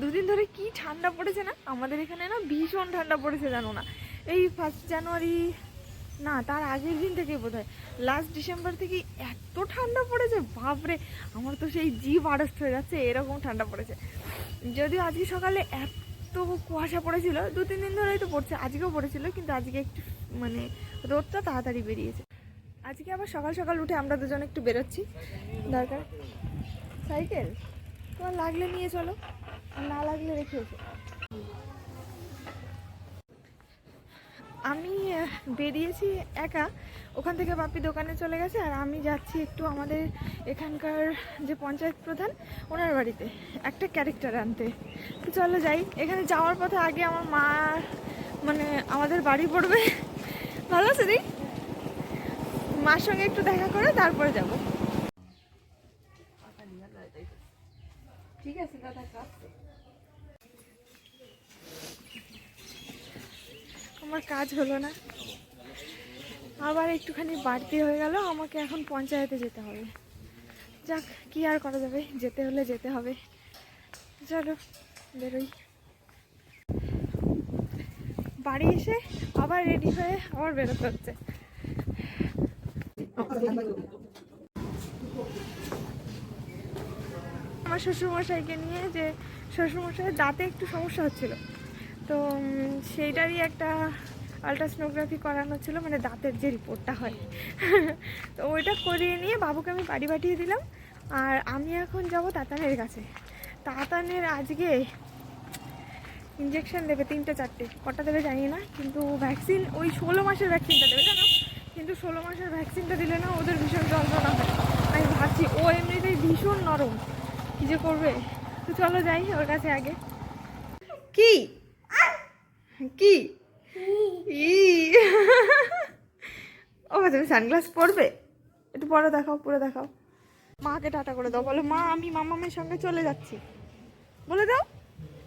দুদিন ধরে কি ঠান্ডা পড়েছে না? আমাদের এখানে না ভীষণ ঠান্ডা পড়েছে, জানো না। এই ফার্স্ট জানুয়ারি না, তার আগের দিন থেকেই বোধ হয় লাস্ট ডিসেম্বর থেকে এত ঠান্ডা পড়েছে, বাপরে! আমার তো সেই জিভ আড়স্ত হয়ে যাচ্ছে, এরকম ঠান্ডা পড়েছে। যদিও আজকে সকালে এত কুয়াশা পড়েছিল, দু, তিন দিন ধরেই তো পড়ছে, আজকেও পড়েছিল, কিন্তু আজকে একটু মানে রোদটা তাড়াতাড়ি বেরিয়েছে। আজকে আবার সকাল সকাল উঠে আমরা দুজন একটু বেরোচ্ছি। দরকার? সাইকেল? তোমার লাগলে নিয়ে চলো, আর না লাগলে রেখে এসো। আমি বেরিয়েছি একা, ওখান থেকে বাপি দোকানে চলে গেছে, আর আমি যাচ্ছি একটু আমাদের এখানকার যে পঞ্চায়েত প্রধান, ওনার বাড়িতে, একটা ক্যারেক্টার আনতে। তো চলো যাই, এখানে যাওয়ার পথে আগে আমার মা মানে আমাদের বাড়ি পড়বে। ভালো আছে দি? মার সঙ্গে একটু দেখা করে তারপরে যাব। ঠিক আছে, দাদা আমার কাজ হলো না। আবার একটুখানি বাড়তি হয়ে গেল, আমাকে এখন পঞ্চায়েতে যেতে হবে। যাক, কি আর করা যাবে? যেতে হলে যেতে হবে। চলো, বেরোই। বাড়ি এসে আবার রেডি হয়ে আবার বেরোতে হচ্ছে। আমার শ্বশুরমশাইকে নিয়ে যে শ্বশুরমশাইয়ের দাঁতে একটু সমস্যা হচ্ছিল। তো সেইটারই একটা আলট্রাসোনোগ্রাফি করানো ছিল মানে দাঁতের যে রিপোর্টটা হয়। তো ওইটা করিয়ে নিয়ে বাবুকে আমি বাড়ি পাঠিয়ে দিলাম। আর আমি এখন যাব তাতানের কাছে। তাতানের আজকে ইঞ্জেকশন দেবে তিনটে চারটে। কটা দেবে জানি না, কিন্তু ভ্যাকসিন ওই ষোলো মাসের ভ্যাকসিনটা দেবে, জানো? কিন্তু ষোলো মাসের ভ্যাকসিনটা দিলে না ওদের ভীষণ যন্ত্রণা হয়। আমি ভাবছি ও এমনিতেই ভীষণ নরম। কী যে করবে? তো চলো যাই ওর কাছে আগে। কি? কি? ই। ও তুমি সানগ্লাস পরবে? একটু পরে দেখাও পরে দেখাও। মাকে টাটা করে দাও বলো মা আমি মামামের সঙ্গে চলে যাচ্ছি। বলে দাও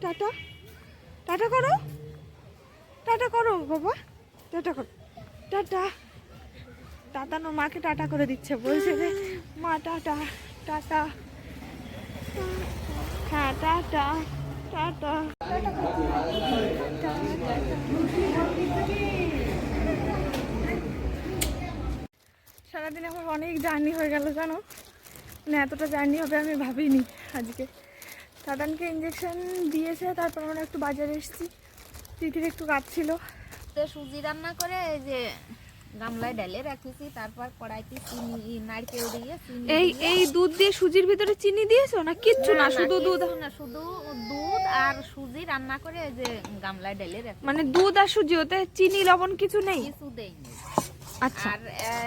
টাটা টাটা করো টাটা করো বাবা টাটা করো টাটা। টাটা না মাকে টাটা করে দিচ্ছে বলছে যে মা টাটা টাটা। হ্যাঁ টাটা টাটা সারাদিন আমার অনেক জার্নি হয়ে গেল, জানো? মানে এতটা জার্নি হবে আমি ভাবিনি আজকে। দাদানকে ইঞ্জেকশন দিয়েছে, তারপর আমরা একটু বাজারে এসেছি। তিথির একটু কাজ ছিল। সুজি রান্না করে এই যে গামলায় ডালে রাখেছি তারপর কড়াইতে চিনি নারকেল দিয়ে চিনি এই এই দুধ দিয়ে সুজির ভিতরে চিনি দিয়েছ না কিচ্ছু না? শুধু দুধ? না শুধু দুধ আর সুজি রান্না করে এই যে গামলায় ডালে রাখি মানে দুধ আর সুজি ওতে চিনি লবণ কিছু নেই? কিছু দেইনি। আচ্ছা। আর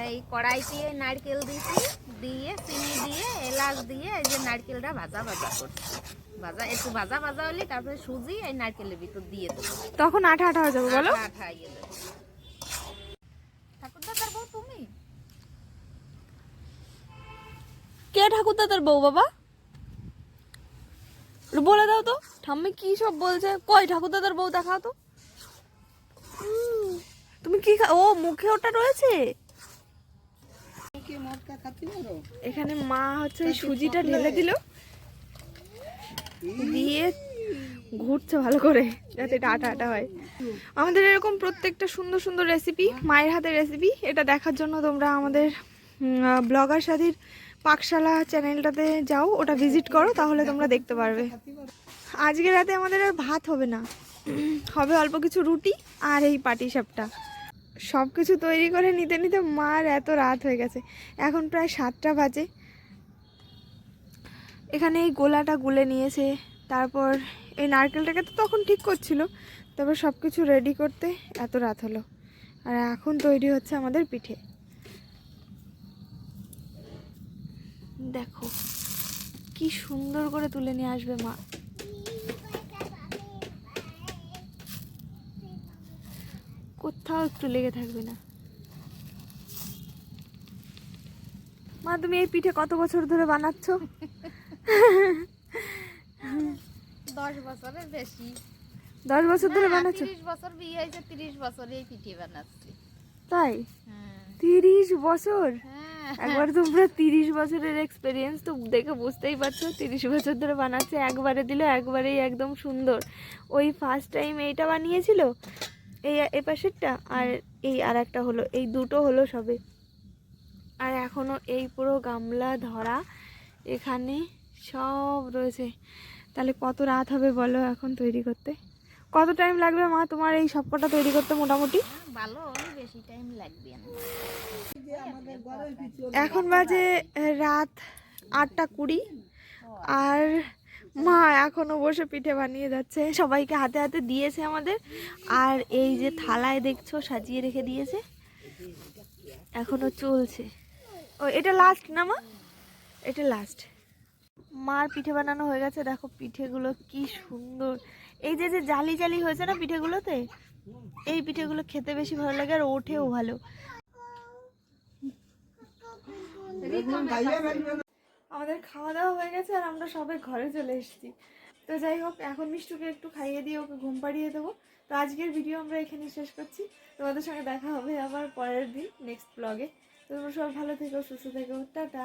এই কড়াইতে নারকেল দিয়েছি দিয়ে চিনি দিয়ে এলাচ দিয়ে এই যে নারকেলটা ভাজা ভাজা করছি। ভাজা একটু ভাজা ভাজা হলে তারপরে সুজি এই নারকেলের ভিতর দিয়ে দেবো। তখন আঠা আঠা হয়ে যাবে বলো? আঠা আঠা ইয়ে দেবো ঠাকুরদা তার বউ তুমি কে ঠাকুর দাদার বউ বাবা? বলে দাও তো। ঠাম্মি কি সব বলছে? কই ঠাকুর দাদার বউ দেখাও তো। তুমি কি ও, মুখে ওটা রয়েছে? এখানে মা হচ্ছে সুজিটা ঢেলে দিল। দিয়ে ঘুরছে ভালো করে, যাতে এটা আটা আটা হয়। আমাদের এরকম প্রত্যেকটা সুন্দর সুন্দর রেসিপি মায়ের হাতের রেসিপি এটা দেখার জন্য তোমরা আমাদের ব্লগার সাথীর পাকশালা চ্যানেলটাতে যাও, ওটা ভিজিট করো, তাহলে তোমরা দেখতে পারবে। আজকে রাতে আমাদের আর ভাত হবে না। হবে অল্প কিছু রুটি আর এই পাটি সাপটা। সব কিছু তৈরি করে নিতে নিতে মার এত রাত হয়ে গেছে। এখন প্রায় সাতটা বাজে। এখানে এই গোলাটা গুলে নিয়েছে। তারপর এই নারকেলটাকে তো তখন ঠিক করছিল। তারপর সব কিছু রেডি করতে এত রাত হলো। আর এখন তৈরি হচ্ছে আমাদের পিঠে। দেখো কি সুন্দর করে তুলে নিয়ে আসবে মা। কোথাও একটু লেগে থাকবে না। মা তুমি এই পিঠে কত বছর ধরে বানাচ্ছ? দশ বছরের বেশি। দশ বছর ধরে বানাচ্ছ? তিরিশ বছর বিয়ে হয়েছে তিরিশ বছর এই পিঠে বানাচ্ছি। তাই? হ্যাঁ। তিরিশ বছর? হ্যাঁ। একবার তোমরা তিরিশ বছরের এক্সপিরিয়েন্স তো দেখে বুঝতেই পারছ, তিরিশ বছর ধরে বানাচ্ছে, একবারে দিল, একবারেই একদম সুন্দর। ওই ফার্স্ট টাইম এইটা বানিয়েছিল, এই এ পাশেরটা, আর এই আর একটা হলো, এই দুটো হলো সবে। আর এখনও এই পুরো গামলা ধরা এখানে সব রয়েছে। তাহলে কত রাত হবে বলো এখন তৈরি করতে? কত টাইম লাগবে মা তোমার এই সবকটা তৈরি করতে মোটামুটি? ভালো বেশি টাইম লাগবে এখন বাজে রাত আটটা কুড়ি। আর মা এখনও বসে পিঠে বানিয়ে যাচ্ছে। সবাইকে হাতে হাতে দিয়েছে আমাদের। আর এই যে থালায় দেখছ সাজিয়ে রেখে দিয়েছে। এখনও চলছে। ও এটা লাস্ট না মা? এটা লাস্ট মার পিঠে বানানো হয়ে গেছে। দেখো পিঠেগুলো কি সুন্দর। এই যে যে জালি জালি হয়েছে না পিঠেগুলোতে, এই পিঠেগুলো খেতে বেশি ভালো লাগে আর ওঠেও ভালো। আমাদের খাওয়া দাওয়া হয়ে গেছে আর আমরা সবাই ঘরে চলে এসেছি। তো যাই হোক, এখন মিষ্টুকে একটু খাইয়ে দিয়ে ওকে ঘুম পাড়িয়ে দেবো। তো আজকের ভিডিও আমরা এখানে শেষ করছি। তোমাদের সঙ্গে দেখা হবে আবার পরের দিন নেক্সট ব্লগে তোমরা সব ভালো থেকো, সুস্থ থেকো। টাটা।